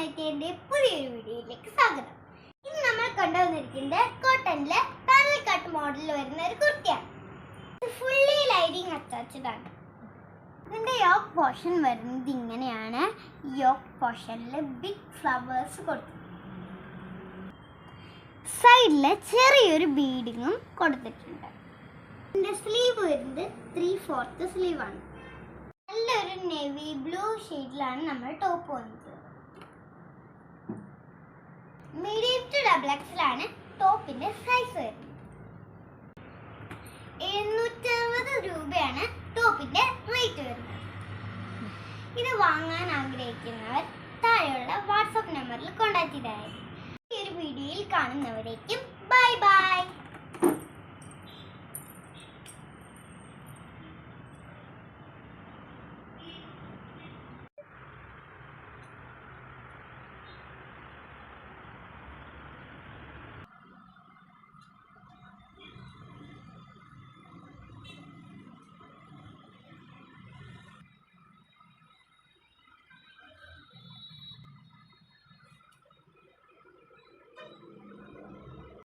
മോണറ്റേന്റെ പുതിയൊരു വീഡിയോയിലേക്ക് സ്വാഗതം. ഇന്ന് നമ്മൾ കൊണ്ടുവന്നിരിക്കുന്നത് കോട്ടണിലെ പാനൽ കട്ട് മോഡലിൽ വരുന്ന ഒരു കുർത്തിയാണ് ഫുള്ളി ലൈറ്റിംഗ് അറ്റാച്ച്ഡ് ആണ്. ഇതിന്റെ യോക്ക് പോർഷൻ വരുന്നത് ഇങ്ങനെയാണ്. യോക്ക് പോർഷനിൽ ബിഗ് ഫ്ലവേഴ്സ് കൊടുത്തു. സൈഡിൽ ചെറിയൊരു ബീഡിങ്ങും കൊടുത്തിട്ടുണ്ട്. ഇതിന്റെ സ്ലീവ് വരുന്നത് ത്രീ ഫോർത്ത് ആണ്. നല്ലൊരു നേവി ബ്ലൂ ഷെയ്ഡിലാണ് നമ്മൾ ടോപ്പ് വന്നത് മീഡിയം ടു ഡബിൾ എക്സിലാണ് ടോപ്പിന്റെ സൈസ് വരുന്നത് എഴുന്നൂറ്ററുപത് രൂപയാണ് ടോപ്പിന്റെ റേറ്റ് വരുന്നത്. ഇത് വാങ്ങാൻ ആഗ്രഹിക്കുന്നവർ താഴെയുള്ള വാട്സപ്പ് നമ്പറിൽ കോൺടാക്ട് ചെയ്താൽ ഈ ഒരു വീഡിയോയിൽ കാണുന്നവരേക്കും